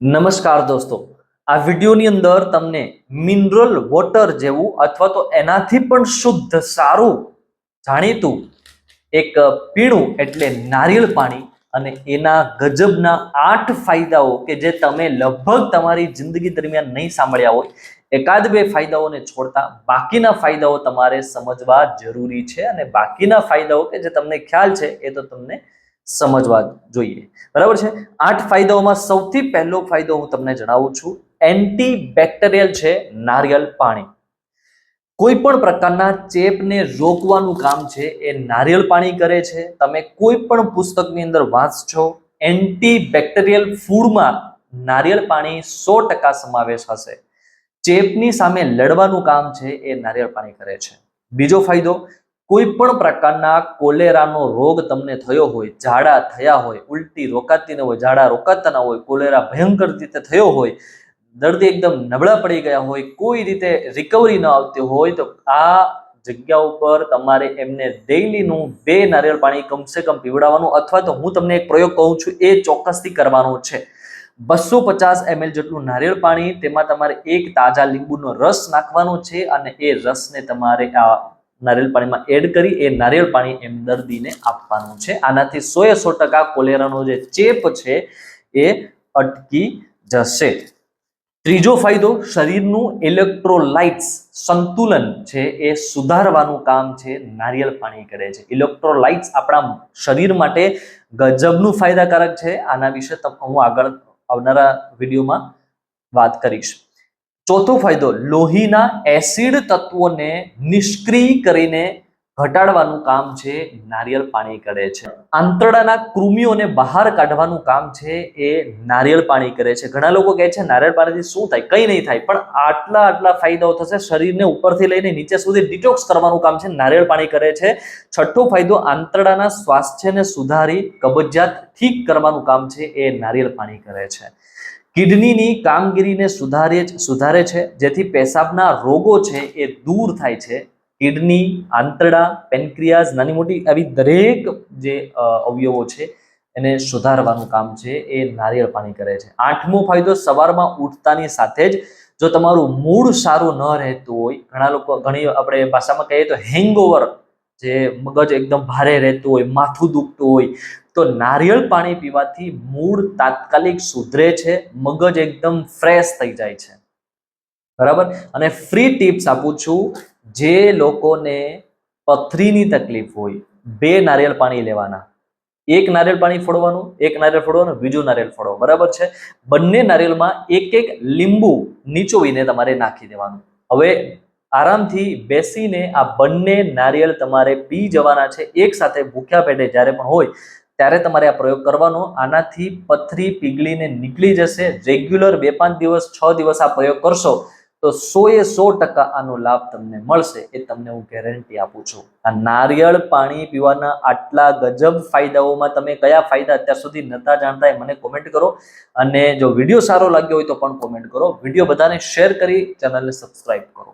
નમસ્કાર દોસ્તો. આ વિડીયોની અંદર તમને મિનરલ વોટર જેવું અથવા તો એનાથી પણ શુદ્ધ, સારું, જાણીતું એક પીણું એટલે નારિયેળ પાણી અને એના ગજબના આઠ ફાયદાઓ કે જે તમે લગભગ તમારી જિંદગી દરમિયાન નહીં સાંભળ્યા હોય, એકાદ બે ફાયદાઓને છોડતા બાકીના ફાયદાઓ તમારે સમજવા જરૂરી છે અને બાકીના ફાયદાઓ કે જે તમને ખ્યાલ છે એ તો તમને સમજવા જોઈએ. બરાબર છે? આઠ ફાયદાઓમાં સૌથી પહેલો ફાયદો હું તમને જણાવું છું. એન્ટી બેક્ટેરિયલ છે નારિયેળ પાણી. કોઈ પણ પ્રકારના ચેપને રોકવાનું કામ છે એ નારિયેળ પાણી કરે છે. તમે કોઈ પણ પુસ્તકની અંદર વાંચશો એન્ટી બેક્ટેરિયલ ફૂડમાં નારિયેળ પાણી સો ટકા સમાવેશ હશે. ચેપની સામે લડવાનું કામ છે એ નારિયેળ પાણી કરે છે. બીજો ફાયદો કોઈ પણ પ્રકારના કોલેરાનો રોગ તમને થયો હોય, ઝાડા થયા હોય, ઉલટી રોકાતી ન હોય, ઝાડા રોકાતા ના હોય, કોલેરા ભયંકર રીતે થયો હોય, દર્દી એકદમ નબળા પડી ગયા હોય, કોઈ રીતે રિકવરી ન આવતી હોય, તો આ જગ્યા ઉપર તમારે એમને ડેઈલીનું બે નારિયેળ પાણી કમસે કમ પીવડાવવાનું અથવા તો હું તમને એક પ્રયોગ કહું છું, એ ચોક્કસથી કરવાનો છે. બસો પચાસ એમએલ જેટલું નારિયેળ પાણી, તેમાં તમારે એક તાજા લીંબુનો રસ નાખવાનો છે અને એ રસને તમારે આ નારિયેળ પાણીમાં એડ કરી એ નારિયેળ પાણી એમ દર્દીને આપવાનું છે. આનાથી સો એ સો ટકા કોલેરાનો જે ચેપ છે એ અટકી જશે. ત્રીજો ફાયદો, શરીરનું ઇલેક્ટ્રોલાઇટ્સ સંતુલન છે એ સુધારવાનું કામ છે, નારિયેળ પાણી કરે છે. ઇલેક્ટ્રોલાઇટ્સ આપણા શરીર માટે ગજબનું ફાયદાકારક છે. આના વિશે હું આગળ આવનારા વિડીયોમાં વાત કરીશ. ચોથો ફાયદો, લોહીના એસિડ તત્વોને નિષ્ક્રિય કરીને ઘટાડવાનું કામ છે, નારિયેળ પાણી કરે છે. આંતરડાના કૃમિઓને બહાર કાઢવાનું કામ છે, એ નારિયેળ પાણી કરે છે. ઘણા લોકો કહે છે, નારિયેળ પાણીથી શું થાય? કંઈ નહીં થાય. પણ આટલા આટલા ફાયદાઓ થશે, શરીરને ઉપરથી લઈને નીચે સુધી ડિટોક્સ કરવાનું કામ છે, નારિયેળ પાણી કરે છે. છઠ્ઠો ફાયદો, આંતરડાના સ્વાસ્થ્યને સુધારી કબજિયાત ઠીક કરવાનું કામ છે, એ નારિયેળ પાણી કરે છે. કિડનીની કામગીરીને સુધારે સુધારે છે, જેથી પેશાબના રોગો છે એ દૂર થાય છે. કિડની, આંતરડા, પેનક્રિયાઝ, નાની મોટી આવી દરેક જે અવયવો છે, એને સુધારવાનું કામ છે, એ નારિયેળ પાણી કરે છે. આઠમો ફાયદો સવારમાં ઉઠતાની સાથે જ જો તમારું મૂડ સારું ન રહેતું હોય, ઘણા લોકો ઘણી આપણે ભાષામાં કહીએ તો હેંગઓવર જે મગજ એકદમ ભારે રહેતું હોય, માથું દુખતું હોય, તો નારિયેળ પાણી પીવાથી મૂળ તાત્કાલિક સુધરે છે, મગજ એકદમ ફ્રેશ થઈ જાય છે. બરાબર? અને ફ્રી ટિપ્સ આપું છું, જે લોકોને પથરીની તકલીફ હોય, બે નારિયેળ પાણી લેવાના. એક નારિયેળ પાણી ફોડવાનું, એક નારિયેળ ફોડવાનું, બીજું નારિયેળ ફોડો. બરાબર છે? બંને નારિયેળમાં એક એક લીંબુ નીચોવીને તમારે નાખી દેવાનું. હવે આરામથી બેસીને આ બંને નારિયેળ તમારે પી જવાના છે, એક સાથે ભૂખ્યા પેટે જ્યારે પણ હોય, ત્યારે તમારે આ પ્રયોગ કરવાનો. આનાથી પથરી પીગળીને નીકળી જશે. રેગ્યુલર બે પાંચ દિવસ, છ દિવસ આ પ્રયોગ કરશો, તો સો એ સો ટકા આનો લાભ તમને મળશે, એ તમને હું ગેરંટી આપું છું. આ નારિયેળ પાણી પીવાના આટલા ગજબ ફાયદાઓમાં તમે કયા ફાયદા અત્યાર સુધી નતા જાણતા, એ મને કોમેન્ટ કરો. અને જો વીડિયો સારો લાગ્યો હોય તો પણ કોમેન્ટ કરો. વીડિયો બધાને શેર કરી, ચેનલને સબસ્ક્રાઈબ કરો.